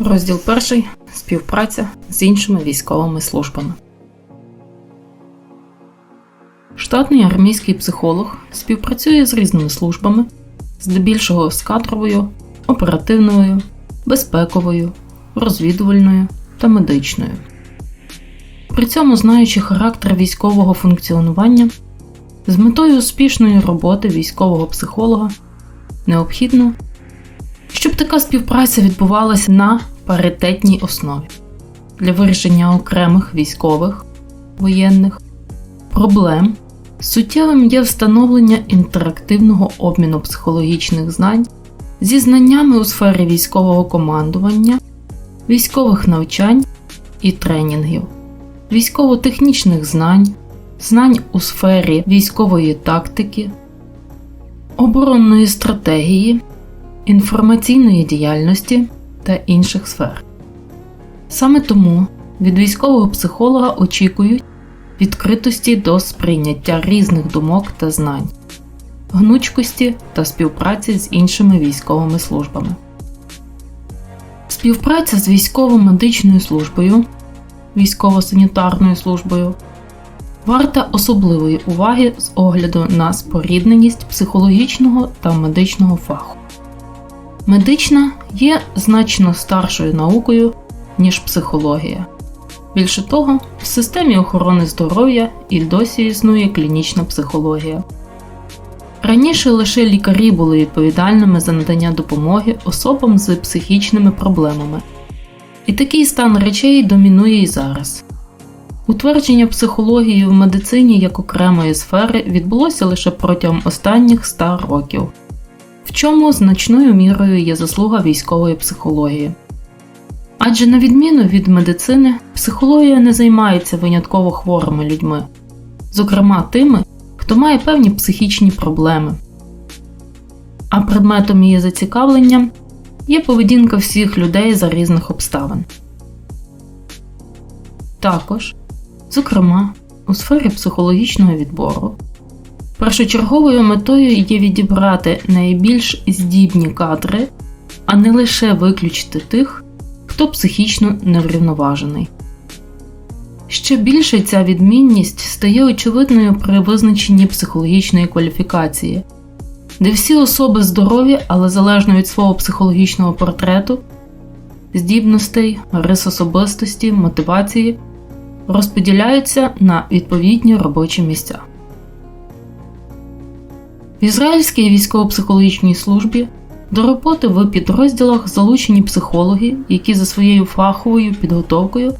Розділ перший співпраця з іншими військовими службами. Штатний армійський психолог співпрацює з різними службами, здебільшого з кадровою, оперативною, безпековою, розвідувальною та медичною. При цьому знаючи характер військового функціонування, з метою успішної роботи військового психолога необхідно щоб така співпраця відбувалася на паритетній основі для вирішення окремих військових, воєнних проблем. Суттєвим є встановлення інтерактивного обміну психологічних знань зі знаннями у сфері військового командування, військових навчань і тренінгів, військово-технічних знань, знань у сфері військової тактики, оборонної стратегії інформаційної діяльності та інших сфер. Саме тому від військового психолога очікують відкритості до сприйняття різних думок та знань, гнучкості та співпраці з іншими військовими службами. Співпраця з військово-медичною службою, військово-санітарною службою варта особливої уваги з огляду на спорідненість психологічного та медичного фаху. Медична є значно старшою наукою, ніж психологія. Більше того, в системі охорони здоров'я і досі існує клінічна психологія. Раніше лише лікарі були відповідальними за надання допомоги особам з психічними проблемами, і такий стан речей домінує і зараз. Утвердження психології в медицині як окремої сфери відбулося лише протягом останніх 100 років чому значною мірою є заслуга військової психології. Адже, на відміну від медицини, психологія не займається винятково хворими людьми, зокрема тими, хто має певні психічні проблеми. А предметом її зацікавлення є поведінка всіх людей за різних обставин. Також, зокрема, у сфері психологічного відбору Першочерговою метою є відібрати найбільш здібні кадри, а не лише виключити тих, хто психічно неврівноважений. Ще більше ця відмінність стає очевидною при визначенні психологічної кваліфікації, де всі особи здорові, але залежно від свого психологічного портрету, здібностей, рис особистості, мотивації розподіляються на відповідні робочі місця. В Ізраїльській військово-психологічній службі до роботи в підрозділах залучені психологи, які за своєю фаховою підготовкою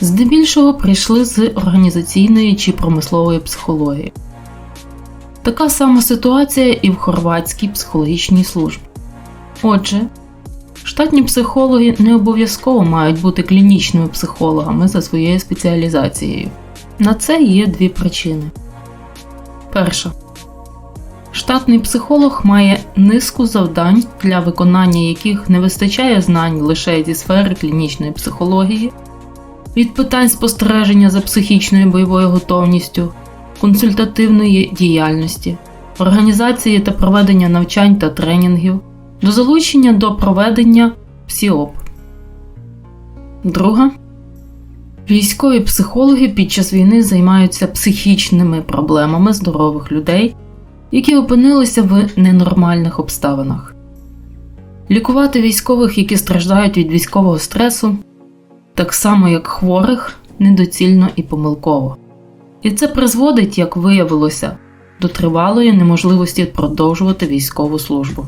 здебільшого прийшли з організаційної чи промислової психології. Така сама ситуація і в хорватській психологічній службі. Отже, штатні психологи не обов'язково мають бути клінічними психологами за своєю спеціалізацією. На це є дві причини. Перша. Штатний психолог має низку завдань, для виконання яких не вистачає знань лише зі сфери клінічної психології, від питань спостереження за психічною бойовою готовністю, консультативної діяльності, організації та проведення навчань та тренінгів, до залучення до проведення ПСІОП. Друга Військові психологи під час війни займаються психічними проблемами здорових людей які опинилися в ненормальних обставинах. Лікувати військових, які страждають від військового стресу, так само як хворих, недоцільно і помилково. І це призводить, як виявилося, до тривалої неможливості продовжувати військову службу.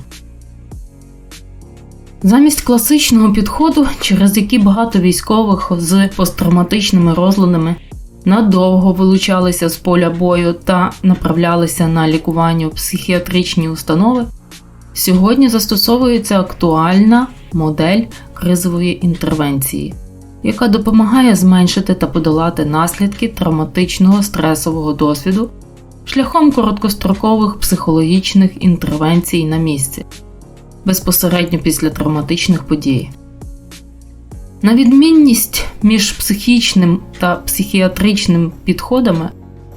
Замість класичного підходу, через який багато військових з посттравматичними розладами надовго вилучалися з поля бою та направлялися на лікування в психіатричні установи, сьогодні застосовується актуальна модель кризової інтервенції, яка допомагає зменшити та подолати наслідки травматичного стресового досвіду шляхом короткострокових психологічних інтервенцій на місці безпосередньо після травматичних подій. На відмінність між психічним та психіатричним підходами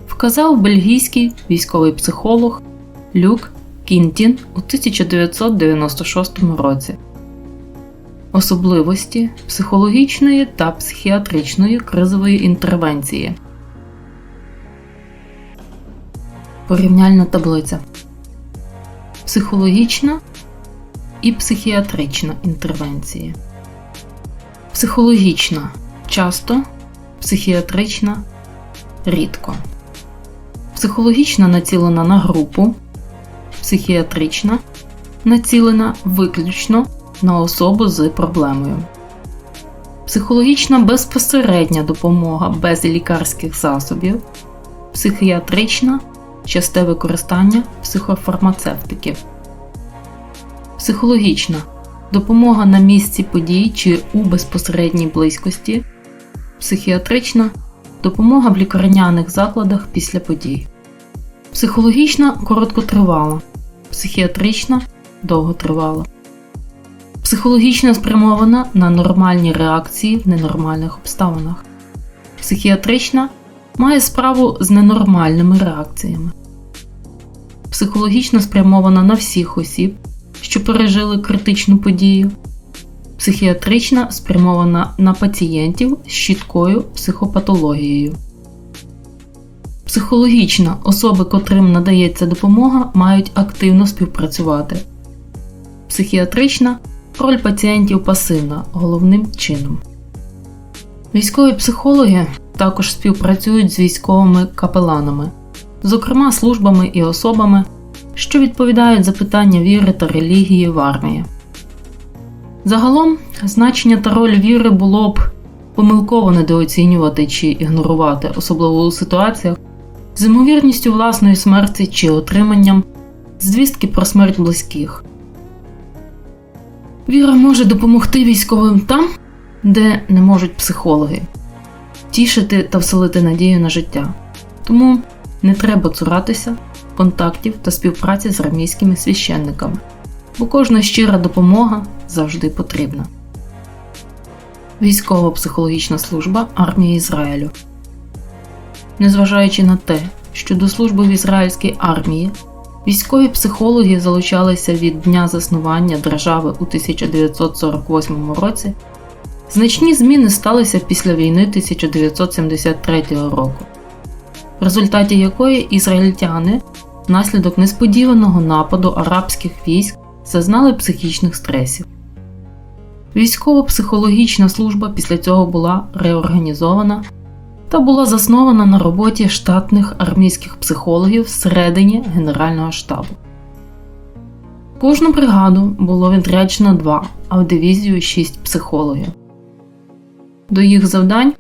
вказав бельгійський військовий психолог Люк Кінтін у 1996 році. особливості психологічної та психіатричної кризової інтервенції. Порівняльна таблиця. Психологічна і психіатрична інтервенції. Психологічна часто, психіатрична рідко. Психологічна націлена на групу, психіатрична націлена виключно на особу з проблемою. Психологічна безпосередня допомога без лікарських засобів, психіатрична часте використання психофармацевтики. Психологічна допомога на місці подій чи у безпосередній близькості, психіатрична допомога в лікарняних закладах після подій. Психологічна короткотривала, психіатрична довготривала. Психологічно спрямована на нормальні реакції в ненормальних обставинах. Психіатрична має справу з ненормальними реакціями. Психологічно спрямована на всіх осіб, що пережили критичну подію. Психіатрична спрямована на пацієнтів з чіткою психопатологією. Психологічна особи, котрим надається допомога, мають активно співпрацювати. Психіатрична роль пацієнтів пасивна головним чином. Військові психологи також співпрацюють з військовими капеланами, зокрема службами і особами, що відповідають за питання віри та релігії в армії. Загалом, значення та роль віри було б помилково недооцінювати чи ігнорувати, особливо у ситуаціях з ймовірністю власної смерті чи отриманням звістки про смерть близьких. Віра може допомогти військовим там, де не можуть психологи, тішити та вселити надію на життя. Тому не треба цуратися контактів та співпраці з армійськими священниками, бо кожна щира допомога завжди потрібна. Військово-психологічна служба армії Ізраїлю. Незважаючи на те, що до служби в ізраїльській армії військові психологи залучалися від дня заснування держави у 1948 році, значні зміни сталися після війни 1973 року, в результаті якої ізраїльтяни внаслідок несподіваного нападу арабських військ зазнали психічних стресів. Військово-психологічна служба після цього була реорганізована та була заснована на роботі штатних армійських психологів всередині Генерального штабу. Кожну бригаду було відряджено два, а в дивізію шість психологів. До їх завдань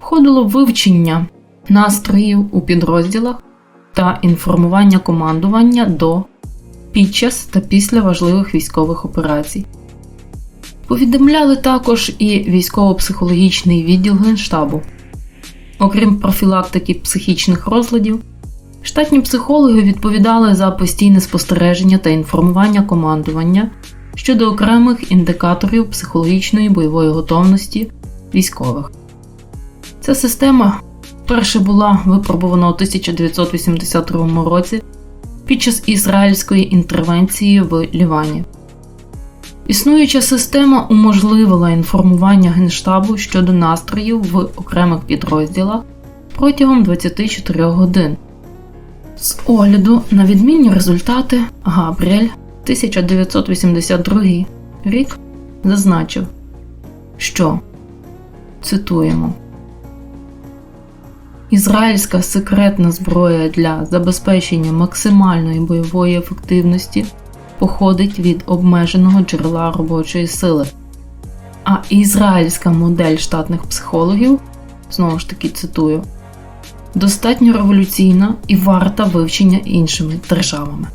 входило вивчення настроїв у підрозділах та інформування командування до під час та після важливих військових операцій. Повідомляли також і військово-психологічний відділ Генштабу. Окрім профілактики психічних розладів, штатні психологи відповідали за постійне спостереження та інформування командування щодо окремих індикаторів психологічної бойової готовності військових. Ця система вперше була випробована у 1982 році під час ізраїльської інтервенції в Лівані. Існуюча система уможливила інформування Генштабу щодо настроїв в окремих підрозділах протягом 24 годин. З огляду на відмінні результати Габріель 1982 рік зазначив, що цитуємо Ізраїльська секретна зброя для забезпечення максимальної бойової ефективності походить від обмеженого джерела робочої сили. А ізраїльська модель штатних психологів, знову ж таки цитую, достатньо революційна і варта вивчення іншими державами.